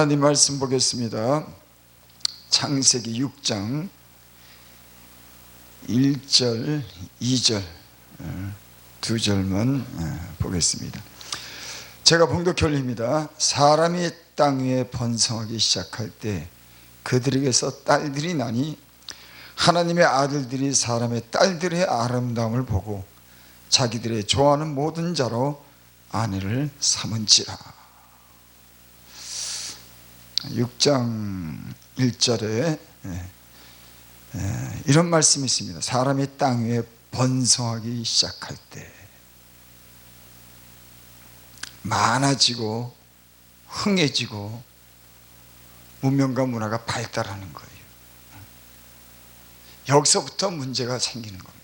하나님 말씀 보겠습니다. 창세기 6장 1절, 2절 어, 두 절만 어, 보겠습니다. 제가 봉독결입니다. 사람이 땅 위에 번성하기 시작할 때 그들에게서 딸들이 나니 하나님의 아들들이 사람의 딸들의 아름다움을 보고 자기들의 좋아하는 모든 자로 아내를 삼은지라. 6장 1절에 이런 말씀이 있습니다. 사람이 땅 위에 번성하기 시작할 때 많아지고 흥해지고 문명과 문화가 발달하는 거예요. 여기서부터 문제가 생기는 겁니다.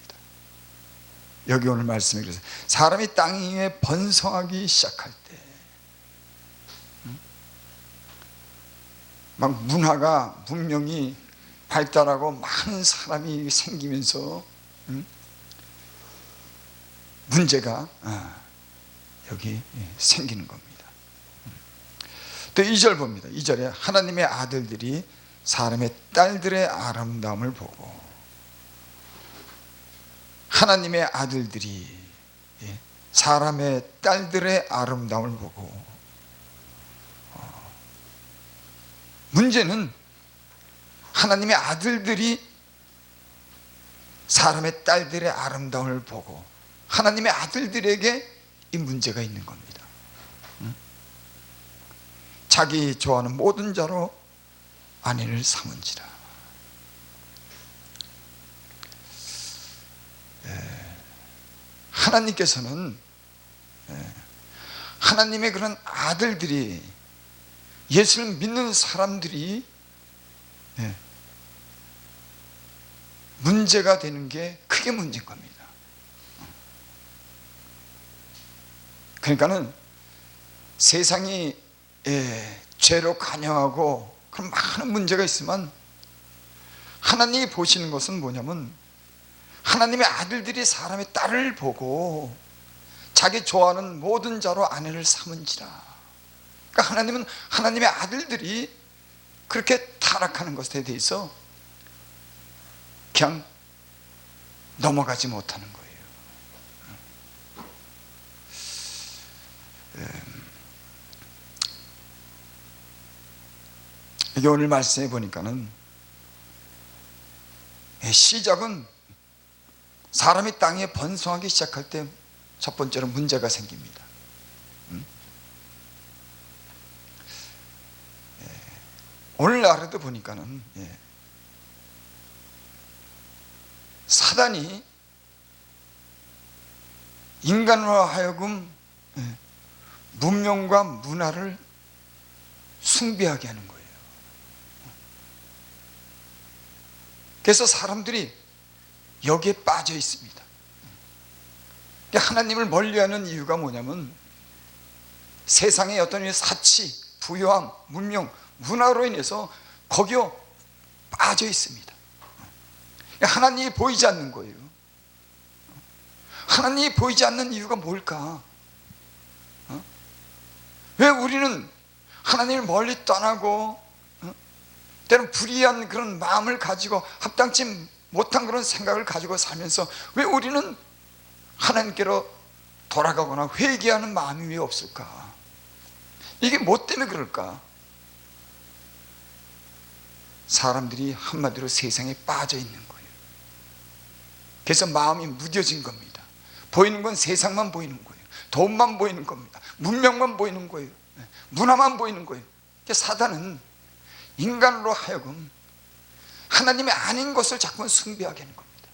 여기 오늘 말씀에 그래서 사람이 땅 위에 번성하기 시작할 때 막 문화가 문명이 발달하고 많은 사람이 생기면서 음? 문제가 아, 여기 생기는 겁니다. 또 2절 봅니다. 2절에 하나님의 아들들이 사람의 딸들의 아름다움을 보고 하나님의 아들들이 예, 사람의 딸들의 아름다움을 보고 문제는 하나님의 아들들이 사람의 딸들의 아름다움을 보고 하나님의 아들들에게 이 문제가 있는 겁니다. 자기 좋아하는 모든 자로 아내를 삼은지라. 하나님께서는 하나님의 그런 아들들이 예수를 믿는 사람들이 문제가 되는 게 크게 문제인 겁니다. 그러니까는 세상이 죄로 관여하고 그런 많은 문제가 있으면 하나님이 보시는 것은 뭐냐면 하나님의 아들들이 사람의 딸을 보고 자기 좋아하는 모든 자로 아내를 삼은지라. 그러니까 하나님은 하나님의 아들들이 그렇게 타락하는 것에 대해서 그냥 넘어가지 못하는 거예요. 이게 오늘 말씀해 보니까는 시작은 사람이 땅에 번성하기 시작할 때 첫 번째로 문제가 생깁니다. 오늘날에도 보니까는 예. 사단이 인간으로 하여금 예. 문명과 문화를 숭배하게 하는 거예요. 그래서 사람들이 여기에 빠져 있습니다. 하나님을 멀리하는 이유가 뭐냐면 세상의 어떤 사치, 부유함, 문명, 문화로 인해서 거기에 빠져 있습니다. 하나님이 보이지 않는 거예요. 하나님이 보이지 않는 이유가 뭘까? 어? 왜 우리는 하나님을 멀리 떠나고 어? 때론 불의한 그런 마음을 가지고 합당치 못한 그런 생각을 가지고 살면서 왜 우리는 하나님께로 돌아가거나 회개하는 마음이 왜 없을까? 이게 뭐 때문에 그럴까? 사람들이 한마디로 세상에 빠져 있는 거예요. 그래서 마음이 무뎌진 겁니다. 보이는 건 세상만 보이는 거예요. 돈만 보이는 겁니다. 문명만 보이는 거예요. 문화만 보이는 거예요. 사단은 인간으로 하여금 하나님이 아닌 것을 자꾸 숭배하게 하는 겁니다.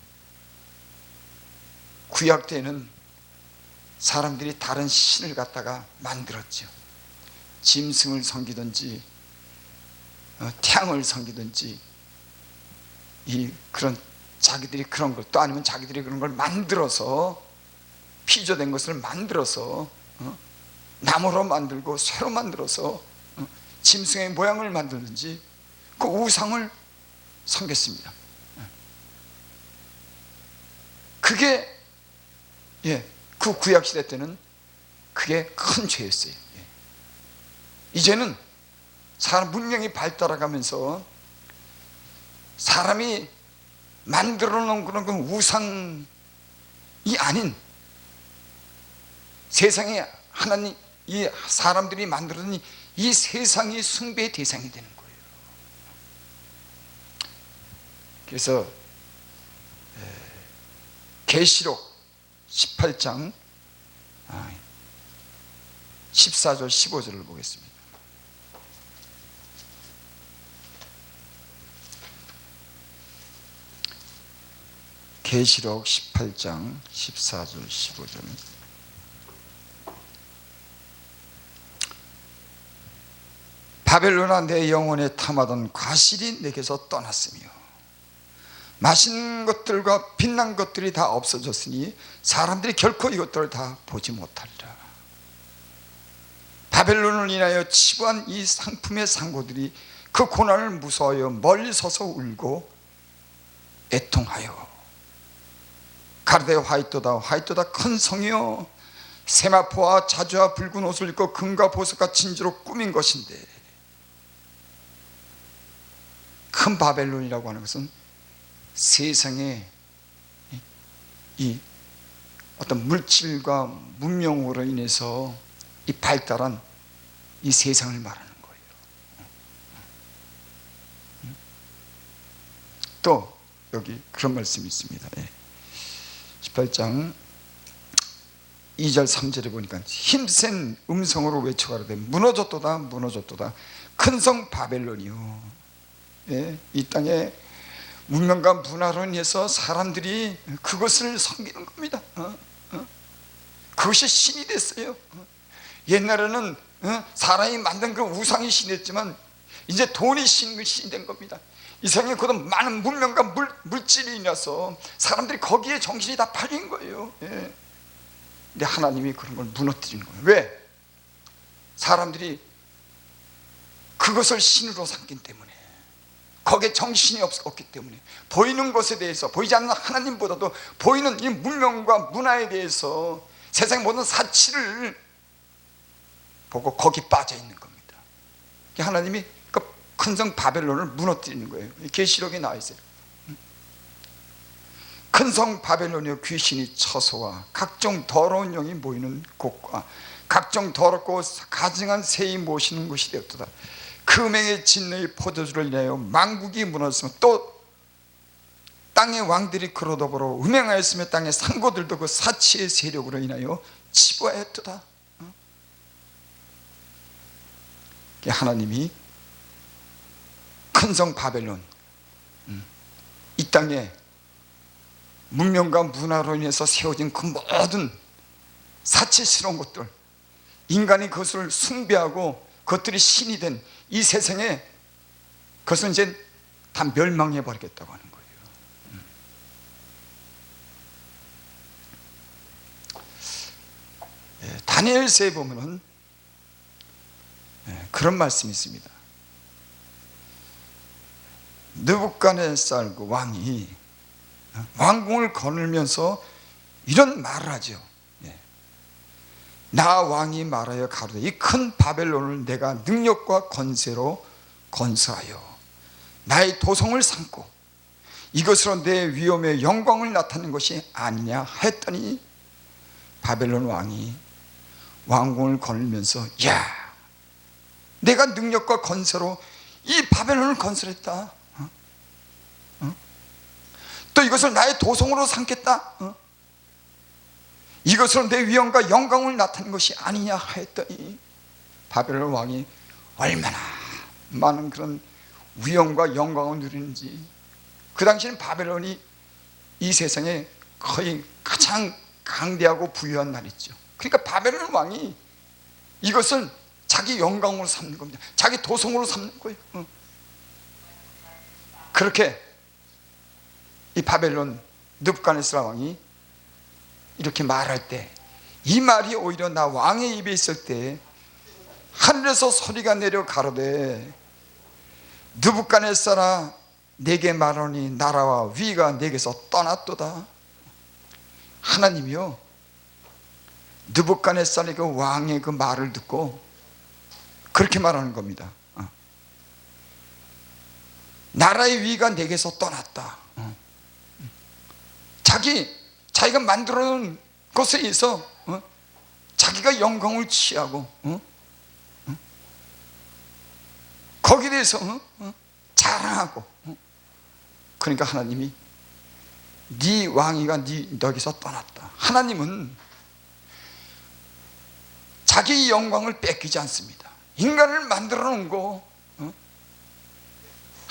구약 때는 사람들이 다른 신을 갖다가 만들었죠. 짐승을 섬기든지 어, 태양을 섬기든지 이 그런 자기들이 그런 걸 또 아니면 자기들이 그런 걸 만들어서 피조된 것을 만들어서 어, 나무로 만들고 쇠로 만들어서 어, 짐승의 모양을 만들든지 그 우상을 섬겼습니다. 그게 예, 그 구약 시대 때는 그게 큰 죄였어요. 예. 이제는 사람 문명이 발달해가면서 사람이 만들어 놓은 그런 그 우상이 아닌 세상에 하나님 이 사람들이 만들어 놓은 이 세상이 숭배의 대상이 되는 거예요. 그래서 계시록 18장 14절 15절을 보겠습니다. 계시록 18장 14절 15절. 바벨론아 내 영혼에 탐하던 과실이 내게서 떠났으며 맛있는 것들과 빛난 것들이 다 없어졌으니 사람들이 결코 이것들을 다 보지 못하리라. 바벨론을 인하여 치부한 이 상품의 상고들이 그 고난을 무서워하여 멀리 서서 울고 애통하여 가르데 화이토다 화이토다 큰 성이여 세마포와 자주와 붉은 옷을 입고 금과 보석과 진주로 꾸민 것인데 큰 바벨론이라고 하는 것은 세상에 이 어떤 물질과 문명으로 인해서 이 발달한 이 세상을 말하는 거예요. 또 여기 그런 말씀이 있습니다. 예. 18장 2절 3절에 보니까 힘센 음성으로 외쳐가라되 무너졌도다 무너졌도다 큰 성 바벨론이요 예, 이 땅에 문명과 문화로 인해서 사람들이 그것을 섬기는 겁니다 어? 어? 그것이 신이 됐어요 어? 옛날에는 어? 사람이 만든 그 우상이 신이었지만 이제 돈이 신, 신이 된 겁니다 이 세상에 그도 많은 문명과 물, 물질이 있어서 사람들이 거기에 정신이 다 팔린 거예요. 예. 근데 하나님이 그런 걸 무너뜨리는 거예요. 왜? 사람들이 그것을 신으로 삼기 때문에. 거기에 정신이 없, 없기 때문에. 보이는 것에 대해서 보이지 않는 하나님보다도 보이는 이 문명과 문화에 대해서 세상의 모든 사치를 보고 거기 빠져 있는 겁니다. 하나님이 그 큰 성 바벨론을 무너뜨리는 거예요. 계시록에 나와 있어요. 큰 성 바벨론이여 귀신이 처소와 각종 더러운 영이 모이는 곳과 각종 더럽고 가증한 새이 모시는 곳이 되었도다. 금행의 진노의 포도주를 인하여 망국이 무너졌으며 또 땅의 왕들이 그로 더불어 음행하였으며 땅의 상고들도 그 사치의 세력으로 인하여 치부하였도다. 어? 하나님이 큰 성 바벨론. 음, 이 땅에 문명과 문화로 인해서 세워진 그 모든 사치스러운 것들 인간이 그것을 숭배하고 그것들이 신이 된 이 세상에 그것은 이제 다 멸망해 버리겠다고 하는 거예요. 음. 예, 다니엘서에 보면은 예, 그런 말씀이 있습니다 느부갓네살 그 왕이 왕궁을 거닐면서 이런 말을 하죠. 예. 나 왕이 말하여 가로되 이 큰 바벨론을 내가 능력과 건세로 건설하여 나의 도성을 삼고 이것으로 내 위엄의 영광을 나타낸 것이 아니냐 했더니 바벨론 왕이 왕궁을 거닐면서 야 내가 능력과 건세로 이 바벨론을 건설했다 또 이것을 나의 도성으로 삼겠다. 어? 이것으로 내 위엄과 영광을 나타낸 것이 아니냐 했더니 바벨론 왕이 얼마나 많은 그런 위엄과 영광을 누리는지 그 당시에는 바벨론이 이 세상에 거의 가장 강대하고 부유한 날이죠. 그러니까 바벨론 왕이 이것을 자기 영광으로 삼는 겁니다. 자기 도성으로 삼는 거예요. 어. 그렇게 이 바벨론 늪간네스라 왕이 이렇게 말할 때 이 말이 오히려 나 왕의 입에 있을 때 하늘에서 소리가 내려 가로되 느부갓네살아 내게 말하니 나라와 위가 내게서 떠났도다 하나님이요 느부갓네살의 그 왕의 그 말을 듣고 그렇게 말하는 겁니다 어. 나라의 위가 내게서 떠났다. 어. 자기 자기가 만들어 놓은 것에 의해서 어? 자기가 영광을 취하고 어? 어? 거기에 대해서 어? 어? 자랑하고 어? 그러니까 하나님이 네 왕위가 네 너기서 떠났다. 하나님은 자기 영광을 뺏기지 않습니다. 인간을 만들어 놓은 거 어?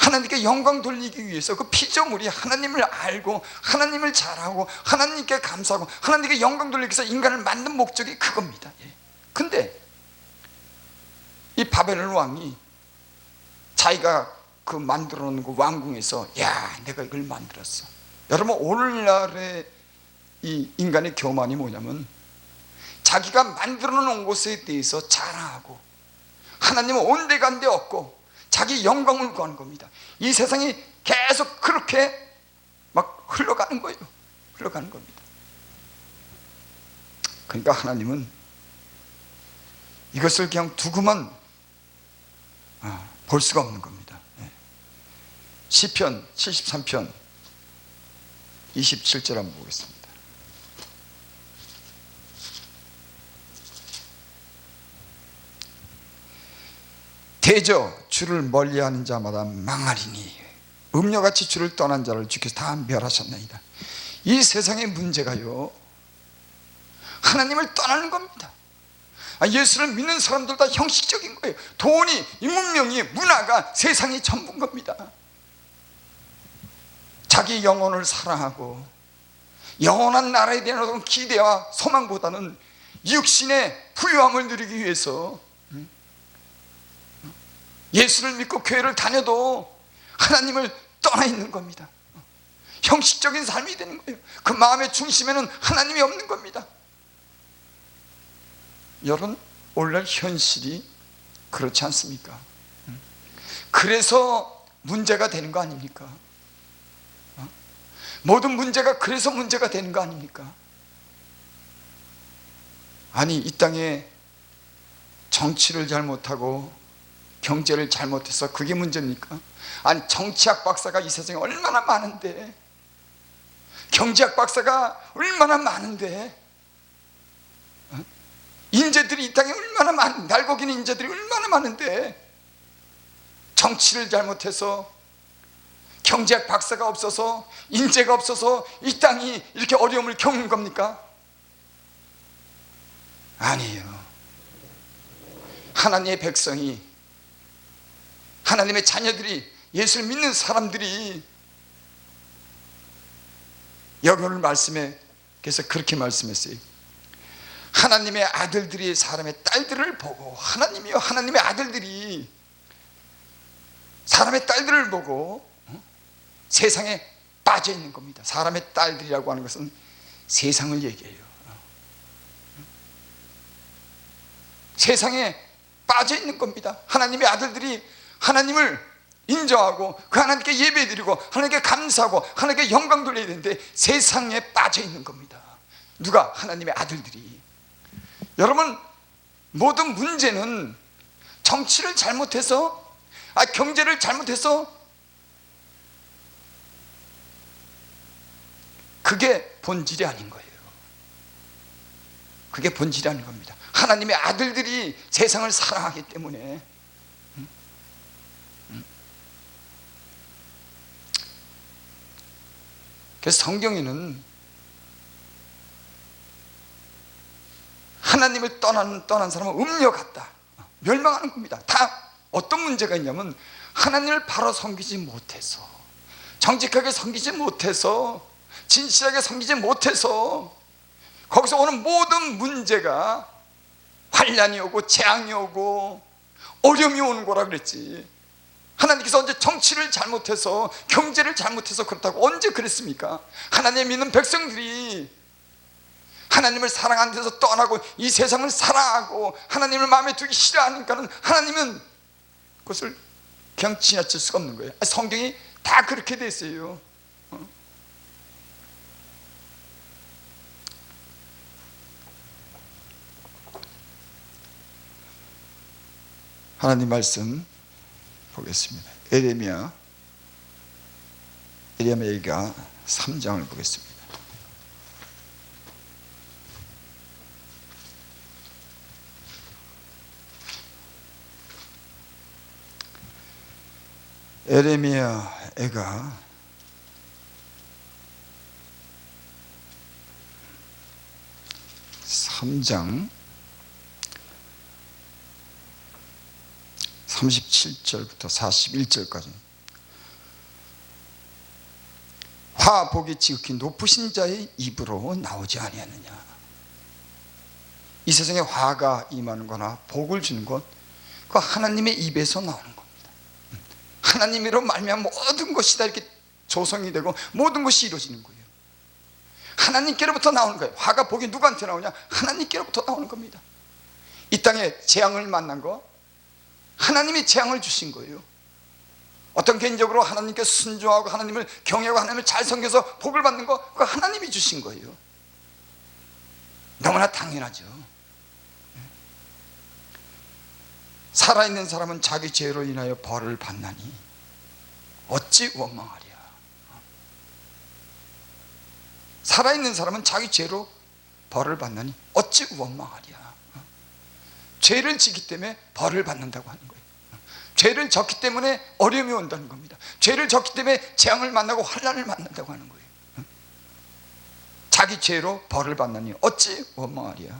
하나님께 영광 돌리기 위해서 그 피조물이 하나님을 알고 하나님을 잘하고 하나님께 감사하고 하나님께 영광 돌리기 위해서 인간을 만든 목적이 그겁니다. 예. 근데 이 바벨론 왕이 자기가 그 만들어 놓은 그 왕궁에서 야 내가 이걸 만들었어. 여러분 오늘날의 이 인간의 교만이 뭐냐면 자기가 만들어 놓은 곳에 대해서 자랑하고 하나님은 온데간데 없고 자기 영광을 구하는 겁니다. 이 세상이 계속 그렇게 막 흘러가는 거예요. 흘러가는 겁니다. 그러니까 하나님은 이것을 그냥 두고만 아, 볼 수가 없는 겁니다. 예. 시편 73편 27절 한번 보겠습니다. 대저 주를 멀리하는 자마다 망하리니 음녀같이 주를 떠난 자를 주께서 다 멸하셨나이다. 이 세상의 문제가요 하나님을 떠나는 겁니다. 아, 예수를 믿는 사람들 다 형식적인 거예요. 돈이, 이 문명이, 문화가 세상이 전부인 겁니다. 자기 영혼을 사랑하고 영원한 나라에 대한 기대와 소망보다는 육신의 부유함을 누리기 위해서 예수를 믿고 교회를 다녀도 하나님을 떠나 있는 겁니다. 형식적인 삶이 되는 거예요. 그 마음의 중심에는 하나님이 없는 겁니다. 여러분, 오늘날 현실이 그렇지 않습니까? 그래서 문제가 되는 거 아닙니까? 어? 모든 문제가 그래서 문제가 되는 거 아닙니까? 아니, 이 땅에 정치를 잘못하고 경제를 잘못해서 그게 문제입니까? 아니 정치학 박사가 이 세상에 얼마나 많은데 경제학 박사가 얼마나 많은데 어? 인재들이 이 땅에 얼마나 많 날고기는 인재들이 얼마나 많은데 정치를 잘못해서 경제학 박사가 없어서 인재가 없어서 이 땅이 이렇게 어려움을 겪는 겁니까? 아니에요 하나님의 백성이 하나님의 자녀들이 예수를 믿는 사람들이 오늘 말씀에 그래서 그렇게 말씀했어요. 하나님의 아들들이 사람의 딸들을 보고 하나님이요 하나님의 아들들이 사람의 딸들을 보고 어? 세상에 빠져 있는 겁니다. 사람의 딸들이라고 하는 것은 세상을 얘기해요. 세상에 빠져 있는 겁니다. 하나님의 아들들이 하나님을 인정하고 그 하나님께 예배드리고 하나님께 감사하고 하나님께 영광 돌려야 되는데 세상에 빠져 있는 겁니다. 누가 하나님의 아들들이 여러분 모든 문제는 정치를 잘못해서 아 경제를 잘못해서 그게 본질이 아닌 거예요. 그게 본질이 아닌 겁니다. 하나님의 아들들이 세상을 사랑하기 때문에 그래서 성경에는 하나님을 떠난, 떠난 사람은 음녀 같다. 멸망하는 겁니다. 다 어떤 문제가 있냐면 하나님을 바로 섬기지 못해서 정직하게 섬기지 못해서 진실하게 섬기지 못해서 거기서 오는 모든 문제가 환란이 오고 재앙이 오고 어려움이 오는 거라 그랬지. 하나님께서 언제 정치를 잘못해서 경제를 잘못해서 그렇다고 언제 그랬습니까? 하나님 믿는 백성들이 하나님을 사랑하는 데서 떠나고 이 세상을 사랑하고 하나님을 마음에 두기 싫어하니까는 하나님은 그것을 그냥 지나칠 수가 없는 거예요. 성경이 다 그렇게 돼 있어요. 어? 하나님 말씀 보겠습니다. 에레미야 에레미야가 3장을 보겠습니다. 에레미야 애가 삼장 37절부터 41절까지 화 복이 지극히 높으신 자의 입으로 나오지 아니하느냐. 이 세상에 화가 임하는 거나 복을 주는 것 그 하나님의 입에서 나오는 겁니다. 하나님으로 말미암아 모든 것이 다 이렇게 조성이 되고 모든 것이 이루어지는 거예요. 하나님께로부터 나오는 거예요. 화가 복이 누구한테 나오냐? 하나님께로부터 나오는 겁니다. 이 땅에 재앙을 만난 거 하나님이 재앙을 주신 거예요. 어떤 개인적으로 하나님께 순종하고 하나님을 경외하고 하나님을 잘 섬겨서 복을 받는 거 그거 하나님이 주신 거예요. 너무나 당연하죠. 살아있는 사람은 자기 죄로 인하여 벌을 받나니 어찌 원망하랴. 살아있는 사람은 자기 죄로 벌을 받나니 어찌 원망하랴 죄를 지기 때문에 벌을 받는다고 하는 거예요. 죄를 졌기 때문에 어려움이 온다는 겁니다. 죄를 졌기 때문에 재앙을 만나고 환란을 만난다고 하는 거예요. 자기 죄로 벌을 받나니 어찌 원망하랴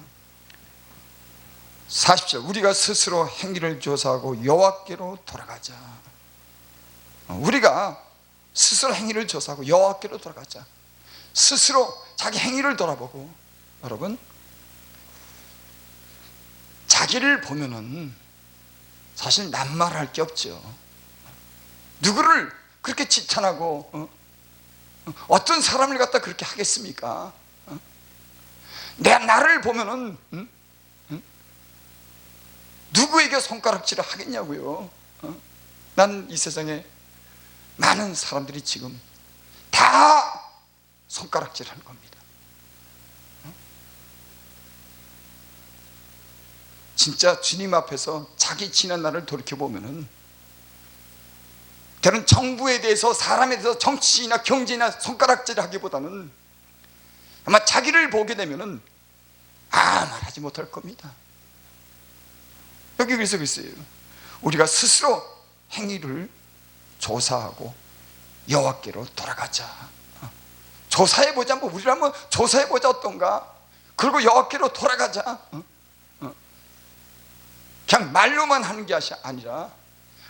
40절 우리가 스스로 행위를 조사하고 여호와께로 돌아가자. 어, 우리가 스스로 행위를 조사하고 여호와께로 돌아가자. 스스로 자기 행위를 돌아보고 여러분 자기를 보면은 사실 낱말할 게 없죠 누구를 그렇게 지탄하고 어? 어떤 사람을 갖다 그렇게 하겠습니까 어? 내 나를 보면은 응? 응? 누구에게 손가락질을 하겠냐고요 어? 난이 세상에 많은 사람들이 지금 다 손가락질 하는 겁니다 진짜 주님 앞에서 자기 지난 날을 돌이켜보면은 저는 정부에 대해서 사람에 대해서 정치나 경제나 손가락질을 하기보다는 아마 자기를 보게 되면은 아 말하지 못할 겁니다. 여기 그래서 그랬어요. 우리가 스스로 행위를 조사하고 여호와께로 돌아가자. 조사해 보자. 뭐 우리를 한번 조사해 보자 어떤가? 그리고 여호와께로 돌아가자. 어? 그냥 말로만 하는 게 아니라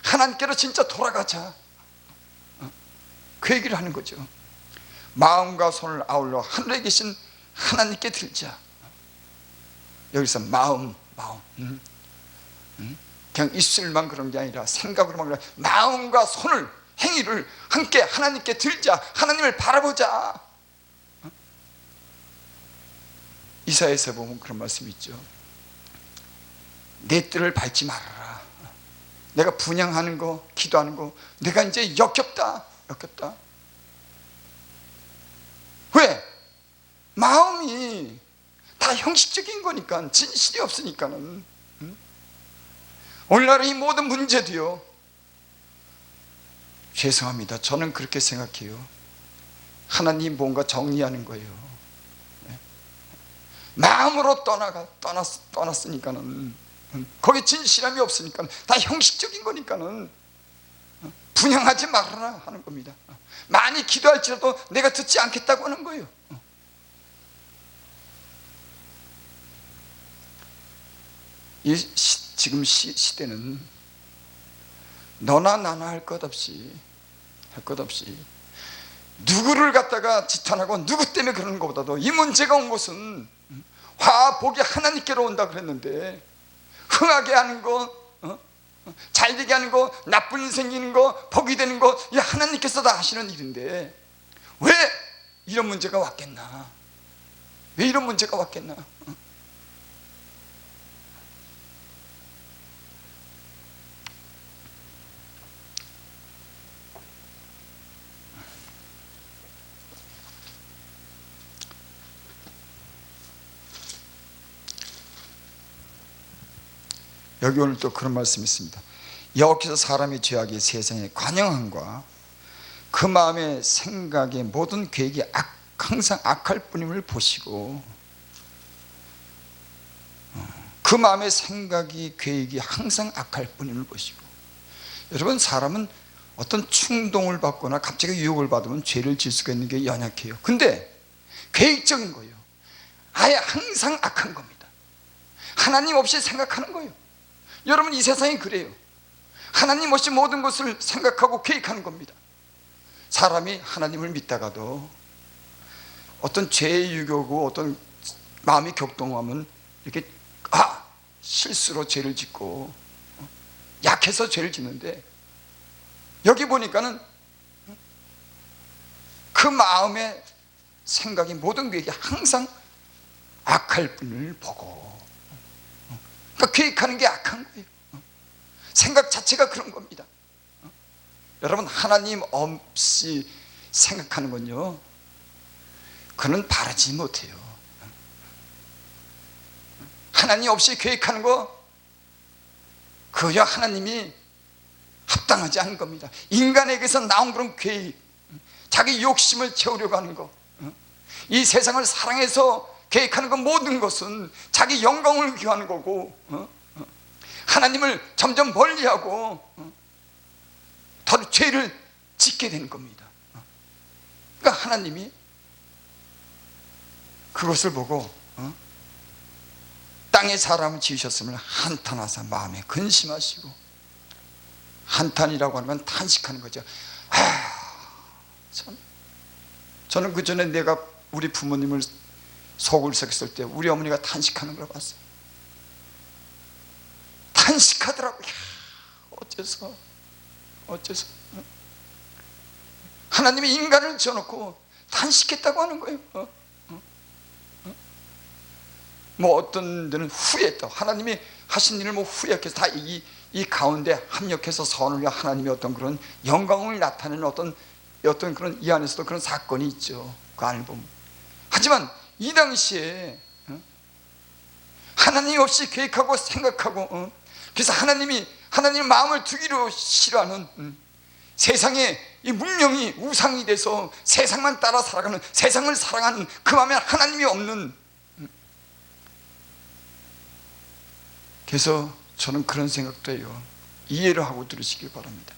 하나님께로 진짜 돌아가자. 그 얘기를 하는 거죠. 마음과 손을 아울러 하늘에 계신 하나님께 들자. 여기서 마음 마음. 음, 음, 그냥 입술만 그런 게 아니라 생각으로만 그런 마음과 손을 행위를 함께 하나님께 들자. 하나님을 바라보자. 이사에서 보면 그런 말씀이 있죠 내 뜰을 밟지 말아라. 내가 분양하는 거, 기도하는 거, 내가 이제 역겹다. 역겹다. 왜? 마음이 다 형식적인 거니까, 진실이 없으니까는. 응? 오늘날 이 모든 문제도요, 죄송합니다. 저는 그렇게 생각해요. 하나님 뭔가 정리하는 거예요. 네? 마음으로 떠나가, 떠났, 떠났으니까는. 거기 진실함이 없으니까 다 형식적인 거니까는 분양하지 말아라 하는 겁니다. 많이 기도할지라도 내가 듣지 않겠다고 하는 거예요. 이 시, 지금 시, 시대는 너나 나나 할 것 없이 할 것 없이 누구를 갖다가 지탄하고 누구 때문에 그러는 것보다도 이 문제가 온 것은 화 복이 하나님께로 온다 그랬는데 흥하게 하는 거, 어? 잘 되게 하는 거, 나쁜 일 생기는 거, 복이 되는 거, 이 하나님께서 다 하시는 일인데 왜 이런 문제가 왔겠나? 왜 이런 문제가 왔겠나? 어? 여기 오늘 또 그런 말씀이 있습니다. 여호와께서 사람의 죄악이 세상에 관영함과 그 마음의 생각의 모든 계획이 악, 항상 악할 뿐임을 보시고 어, 그 마음의 생각이 계획이 항상 악할 뿐임을 보시고 여러분 사람은 어떤 충동을 받거나 갑자기 유혹을 받으면 죄를 질 수가 있는 게 연약해요. 근데 계획적인 거예요. 아예 항상 악한 겁니다. 하나님 없이 생각하는 거예요 여러분 이 세상이 그래요. 하나님 없이 모든 것을 생각하고 계획하는 겁니다. 사람이 하나님을 믿다가도 어떤 죄의 유교고 어떤 마음이 격동하면 이렇게 아 실수로 죄를 짓고 어, 약해서 죄를 짓는데 여기 보니까는 그 마음의 생각이 모든 계획이 항상 악할 뿐을 보고 그러니까 계획하는 게 악한 거예요. 생각 자체가 그런 겁니다. 여러분 하나님 없이 생각하는 건요 그는 바라지 못해요. 하나님 없이 계획하는 거 그야 하나님이 합당하지 않은 겁니다. 인간에게서 나온 그런 계획 자기 욕심을 채우려고 하는 거 이 세상을 사랑해서 계획하는 것 모든 것은 자기 영광을 위하는 거고 어? 어? 하나님을 점점 멀리하고 어? 더 죄를 짓게 되는 겁니다 어? 그러니까 하나님이 그것을 보고 어? 땅에 사람을 지으셨으면 한탄하사 마음에 근심하시고 한탄이라고 하는 건 탄식하는 거죠 아, 참. 저는 그 전에 내가 우리 부모님을 속을 썩였을 때 우리 어머니가 탄식하는 걸 봤어요 탄식하더라고요 어째서 어째서 하나님이 인간을 지어놓고 탄식했다고 하는 거예요 어? 어? 어? 뭐 어떤 데는 후회했다 하나님이 하신 일을 뭐 후회해서 다이 이 가운데 합력해서 선을 위해 하나님의 어떤 그런 영광을 나타내는 어떤 어떤 그런 이 안에서도 그런 사건이 있죠 그 안을 보면 하지만 이 당시에 어? 하나님 없이 계획하고 생각하고 어? 그래서 하나님이 하나님 마음을 두기로 싫어하는 음, 세상에 이 문명이 우상이 돼서 세상만 따라 살아가는 세상을 사랑하는 그 마음에 하나님이 없는 음. 그래서 저는 그런 생각도 해요 이해를 하고 들으시길 바랍니다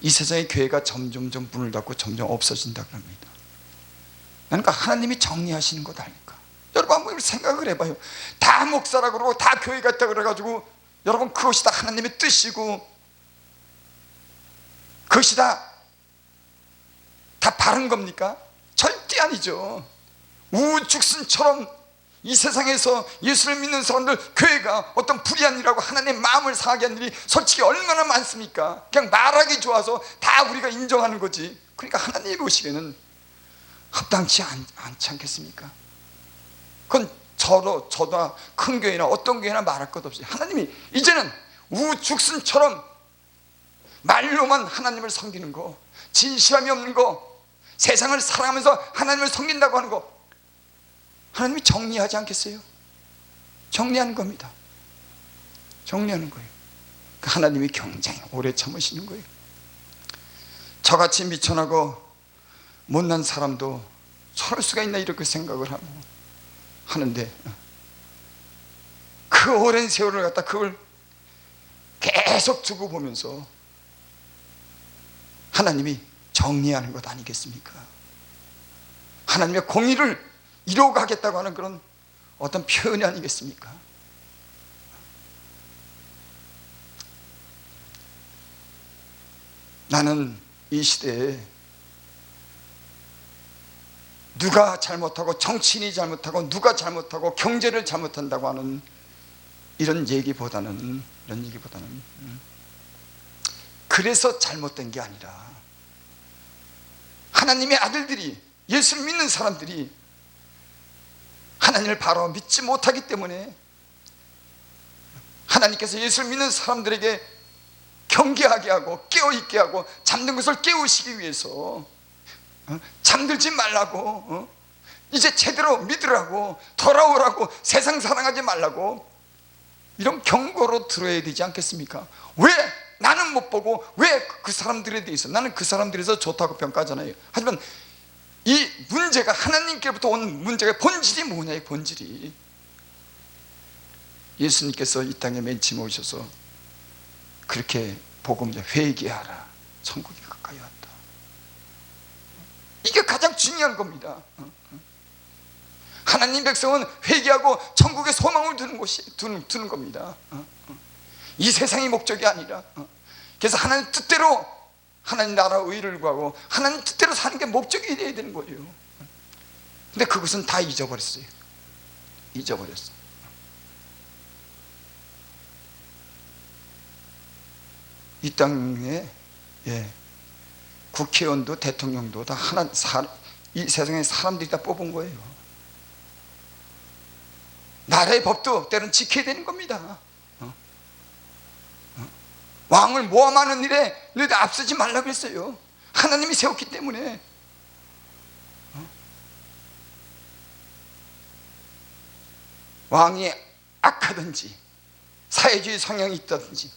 이 세상의 교회가 점점점 문을 닫고 점점 없어진다 그럽니다 그러니까 하나님이 정리하시는 것 아닐까 여러분 한번 생각을 해봐요 다 목사라 그러고 다 교회 같다 그래가지고 여러분 그것이 다 하나님의 뜻이고 그것이 다, 다 바른 겁니까? 절대 아니죠 우죽순처럼 이 세상에서 예수를 믿는 사람들 교회가 어떤 불의한 일하고 하나님의 마음을 상하게 한 일이 솔직히 얼마나 많습니까? 그냥 말하기 좋아서 다 우리가 인정하는 거지 그러니까 하나님이 보시기에는 합당치 않, 않지 않겠습니까? 그건 저도 저도 큰 교회나 어떤 교회나 말할 것 없이 하나님이 이제는 우죽순처럼 말로만 하나님을 섬기는 거 진실함이 없는 거 세상을 사랑하면서 하나님을 섬긴다고 하는 거 하나님이 정리하지 않겠어요? 정리하는 겁니다 정리하는 거예요 그 하나님이 굉장히 오래 참으시는 거예요 저같이 미천하고 못난 사람도 저럴 수가 있나 이렇게 생각을 하고 하는데 그 오랜 세월을 갖다 그걸 계속 두고 보면서 하나님이 정리하는 것 아니겠습니까? 하나님의 공의를 이루어가겠다고 하는 그런 어떤 표현이 아니겠습니까? 나는 이 시대에 누가 잘못하고 정치인이 잘못하고 누가 잘못하고 경제를 잘못한다고 하는 이런 얘기보다는 이런 얘기보다는 음, 그래서 잘못된 게 아니라 하나님의 아들들이 예수를 믿는 사람들이 하나님을 바로 믿지 못하기 때문에 하나님께서 예수를 믿는 사람들에게 경계하게 하고 깨어있게 하고 잠든 것을 깨우시기 위해서 어? 잠들지 말라고 어? 이제 제대로 믿으라고 돌아오라고 세상 사랑하지 말라고 이런 경고로 들어야 되지 않겠습니까? 왜 나는 못 보고 왜 그 사람들에 대해서 나는 그 사람들에서 좋다고 평가하잖아요. 하지만 이 문제가 하나님께로부터 온 문제가 본질이 뭐냐 이 본질이 예수님께서 이 땅에 맨 처음 오셔서 그렇게 복음을 회개하라 천국이 가까이 왔다 이게 가장 중요한 겁니다. 하나님 백성은 회개하고 천국에 소망을 두는 곳이 두는, 두는 겁니다. 이 세상이 목적이 아니라. 그래서 하나님 뜻대로 하나님 나라 의를 구하고 하나님 뜻대로 사는 게 목적이 되어야 되는 거예요. 근데 그것은 다 잊어버렸어요. 잊어버렸어 이 땅에 예, 국회의원도 대통령도 다 하나 사, 이 세상에 사람들이 다 뽑은 거예요 나라의 법도 때론 지켜야 되는 겁니다 어? 어? 왕을 모함하는 일에 너희들 앞서지 말라고 했어요 하나님이 세웠기 때문에 어? 왕이 악하든지 사회주의 성향이 있다든지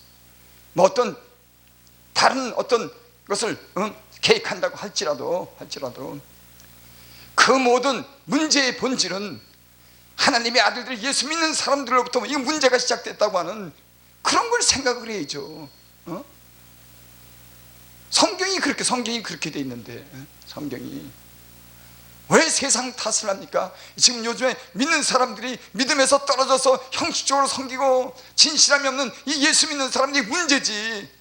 뭐 어떤 다른 어떤 것을 어? 계획한다고 할지라도 할지라도 그 모든 문제의 본질은 하나님의 아들들 예수 믿는 사람들로부터 이 문제가 시작됐다고 하는 그런 걸 생각을 해야죠. 어? 성경이 그렇게 성경이 그렇게 돼 있는데 어? 성경이 왜 세상 탓을 합니까? 지금 요즘에 믿는 사람들이 믿음에서 떨어져서 형식적으로 섬기고 진실함이 없는 이 예수 믿는 사람들이 문제지.